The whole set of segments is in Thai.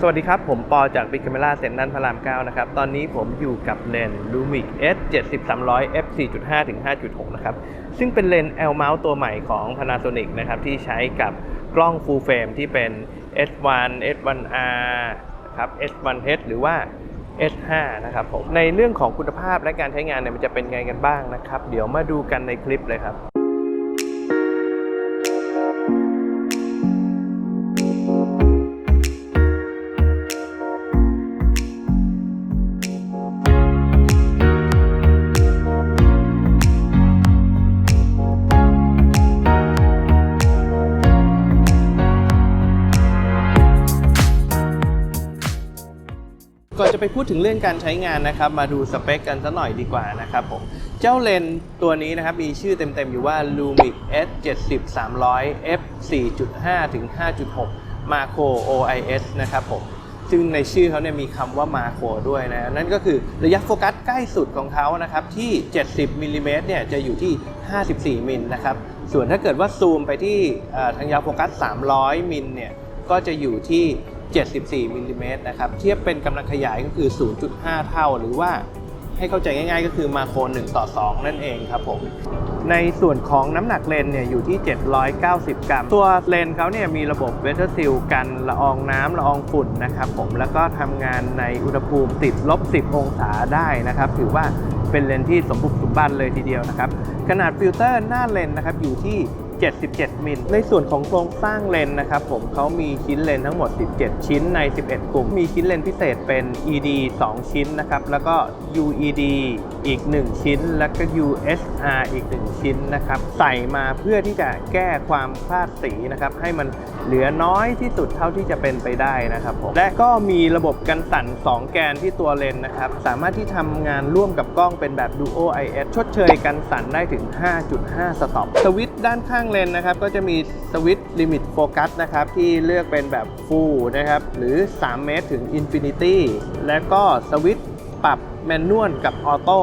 สวัสดีครับ ผมปอจาก Big Camera เซ็นทรัลพระราม 9 นะครับ ตอนนี้ผมอยู่กับเลนส์ Lumix S 7 3 0 0 f 4.5ถึง5.6 นะครับ ซึ่งเป็นเลนส์ L mount ตัวใหม่ของ Panasonic นะครับ ที่ใช้กับกล้อง full frame ที่เป็น S1 S1R ครับ S1H หรือว่า S5 นะครับผมในเรื่องของคุณภาพและการใช้งานเนี่ยมันจะเป็นไงกันบ้างนะครับ เดี๋ยวมาดูกันในคลิปเลยครับ ก่อนจะไปพูดถึงเรื่องการใช้งานนะครับ มาดูสเปคกันสักหน่อยดีกว่านะครับผม เจ้าเลนตัวนี้นะครับ มีชื่อเต็มๆ อยู่ว่า Lumix S 70 300 f 4.5ถึง5.6 Macro OIS นะครับผม ซึ่งในชื่อเขาเนี่ยมีคำว่า Macro ด้วยนะ นั่นก็คือระยะโฟกัสใกล้สุดของเขานะครับ ที่ 70มิลลิเมตรเนี่ยจะอยู่ที่ 54มิลนะครับ ส่วนถ้าเกิดว่าซูมไปที่ทางยาวโฟกัส 300มิลเนี่ยก็จะอยู่ที่ 74มิลลิเมตรนะครับ เทียบเป็นกำลังขยายก็คือ 0.5 เท่า หรือว่าให้เข้าใจง่ายๆ ก็คือมาโคร1ต่อ 2 นั่นเองครับผม ในส่วนของน้ำหนักเลนเนี่ยอยู่ที่ 790 กรัม ตัวเลนเขาเนี่ยมีระบบเวทเทอร์ซิลกันละอองน้ำละอองฝุ่นนะครับผม แล้วก็ทำงานในอุณหภูมิติดลบ 10 องศาได้นะครับ ถือว่าเป็นเลนที่สมบุกสมบันเลยทีเดียวนะครับ ขนาดฟิลเตอร์หน้าเลนนะครับอยู่ที่ 77 มิล ในส่วนของโครงสร้างเลนนะครับผมเขามีชิ้นเลนทั้งหมด 17 ชิ้นใน 11 กลุ่ม มีชิ้นเลนพิเศษเป็น ED 2 ชิ้นนะครับ แล้วก็ UED อีก 1 ชิ้น แล้วก็ USR อีก 1 ชิ้นนะครับ ใส่มาเพื่อที่จะแก้ความคลาดสีนะครับ ให้มันเหลือน้อยที่สุดเท่าที่จะเป็นไปได้นะครับผมและก็มีระบบกันสั่น 2 แกนที่ตัวเลนนะครับ สามารถที่ทำงานร่วมกับกล้องเป็นแบบ Duo IS ชดเชยกันสั่นได้ถึง 5.5 สต็อปสวิตช์ด้านข้างเลนนะครับ ก็จะมีสวิตช์ลิมิตโฟกัสนะครับ ที่เลือกเป็นแบบ Full นะครับ หรือ 3 เมตรถึง Infinity และก็สวิตช์ ปรับแมนนวลกับออโต้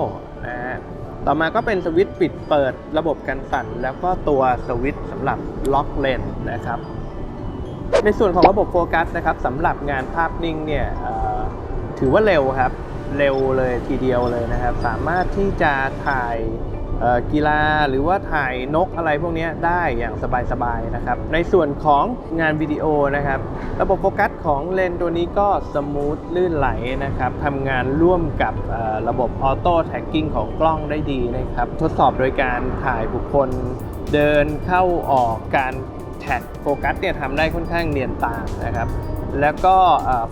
นะฮะต่อมาก็เป็นสวิตช์ปิดเปิดระบบกันสั่น แล้วก็ตัวสวิตช์สำหรับล็อกเลนนะครับ ในส่วนของระบบโฟกัสนะครับสำหรับงานภาพนิ่งเนี่ยถือว่าเร็วครับ เร็วเลยทีเดียวเลยนะครับ สามารถที่จะถ่าย กีฬาหรือว่าถ่ายนกอะไรพวกนี้ได้อย่างสบายๆนะครับ ในส่วนของงานวิดีโอนะครับ ระบบโฟกัสของเลนส์ตัวนี้ก็สมูทลื่นไหลนะครับทำงานร่วมกับระบบออโต้แท็กกิ้งของกล้องได้ดีนะครับ ทดสอบโดยการถ่ายบุคคลเดินเข้าออกการแท็กโฟกัสเนี่ยทำได้ค่อนข้างเนียนตานะครับ แล้วก็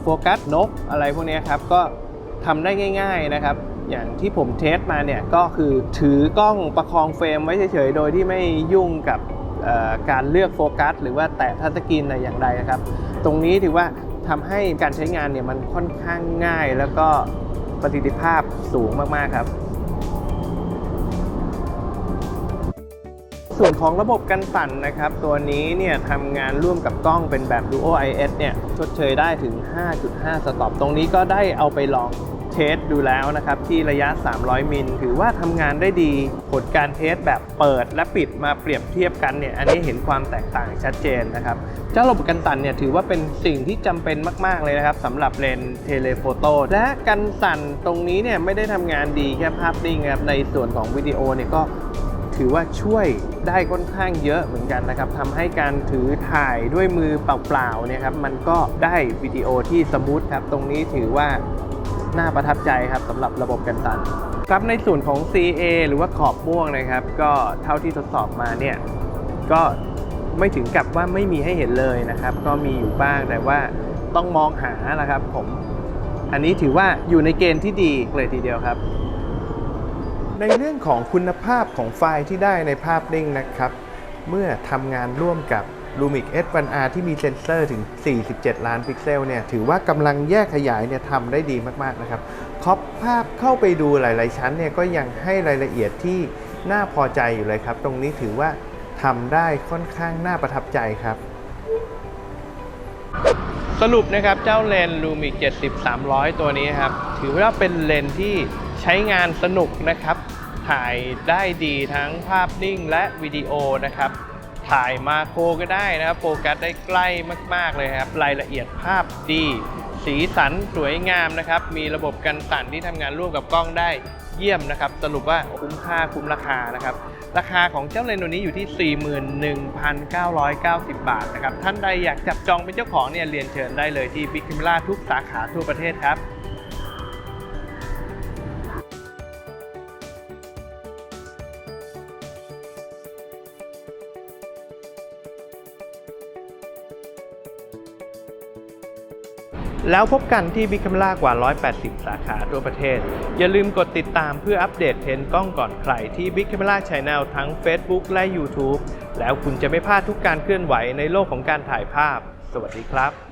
โฟกัสนกอะไรพวกนี้ครับก็ทำได้ง่าย ๆนะครับ อย่างที่ผมเทสมาเนี่ยก็คือถือกล้องประคองเฟรมไว้เฉยๆ โดยที่ไม่ยุ่งกับการเลือกโฟกัส หรือว่าแตะทัชสกรีนอะไรอย่างใดนะครับ ตรงนี้ถือว่าทำให้การใช้งานเนี่ยมันค่อนข้างง่ายแล้วก็ประสิทธิภาพสูงมากๆครับ ส่วนของระบบกันสั่นนะครับ ตัวนี้เนี่ยทำงานร่วมกับกล้องเป็นแบบ Duo IS เนี่ยชดเชยได้ถึง 5.5 สต็อปตรงนี้ก็ได้เอาไปลอง เทสดูแล้วนะครับ ที่ระยะ 300 มิล ถือว่าทำงานได้ดี ผลการเทสแบบเปิดและปิดมาเปรียบเทียบกันเนี่ย อันนี้เห็นความแตกต่างชัดเจนนะครับ เจ้าระบบกันสั่นเนี่ยถือว่าเป็นสิ่งที่จำเป็นมาก ๆ เลยนะครับสำหรับเลนเทเลโฟโต้และกันสั่นตรงนี้เนี่ยไม่ได้ทำงานดีแค่ภาพนิ่งครับ ในส่วนของวิดีโอเนี่ยก็ถือว่าช่วยได้ค่อนข้างเยอะเหมือนกันนะครับทำให้การถือถ่ายด้วยมือเปล่าๆเนี่ยครับมันก็ได้วิดีโอที่สมูทครับตรงนี้ถือว่า น่าประทับใจครับสำหรับระบบกันสั่นครับในส่วนของ CA หรือว่าขอบม่วงนะครับ ก็เท่าที่ทดสอบมาเนี่ยก็ไม่ถึงกับว่าไม่มีให้เห็นเลยนะครับ ก็มีอยู่บ้างแต่ว่าต้องมองหาละครับผม อันนี้ถือว่าอยู่ในเกณฑ์ที่ดีเลยทีเดียวครับ ในเรื่องของคุณภาพของไฟล์ที่ได้ในภาพนิ่งนะครับ เมื่อทำงานร่วมกับ Lumix S1R ที่มีเซนเซอร์ถึง 47 ล้านพิกเซลเนี่ยถือว่ากำลังแยกขยายเนี่ยทำได้ดีมากๆนะครับครอปภาพเข้าไปดูหลาย ๆ ชั้นเนี่ยก็ยังให้รายละเอียดที่น่าพอใจอยู่เลยครับ ตรงนี้ถือว่าทำได้ค่อนข้างน่าประทับใจครับ สรุปนะครับเจ้าเลนส์ Lumix 70 300 ตัวนี้ครับ ถือว่าเป็นเลนส์ที่ใช้งานสนุกนะครับ ถ่ายได้ดีทั้งภาพนิ่งและวิดีโอนะครับ ถ่ายมาโครก็ได้นะครับโฟกัสได้ใกล้มาก ๆ เลยครับ รายละเอียดภาพดี สีสันสวยงามนะครับ มีระบบกันสั่นที่ทำงานร่วมกับกล้องได้เยี่ยมนะครับ สรุปว่าคุ้มค่าคุ้มราคานะครับ ราคาของเจ้าเลนส์ตัวนี้อยู่ที่ 41,990 บาทนะครับ ท่านใดอยากจับจองเป็นเจ้าของเนี่ยเรียนเชิญได้เลยที่ Big Camera ทุกสาขาทั่วประเทศครับ แล้วพบกันที่ Big Camera กว่า 180 สาขาทั่วประเทศ อย่าลืมกดติดตามเพื่ออัปเดตเทรนด์กล้องก่อนใครที่ Big Camera Channel ทั้ง Facebook และ YouTube แล้วคุณจะไม่พลาดทุกการเคลื่อนไหวในโลกของการถ่ายภาพ สวัสดีครับ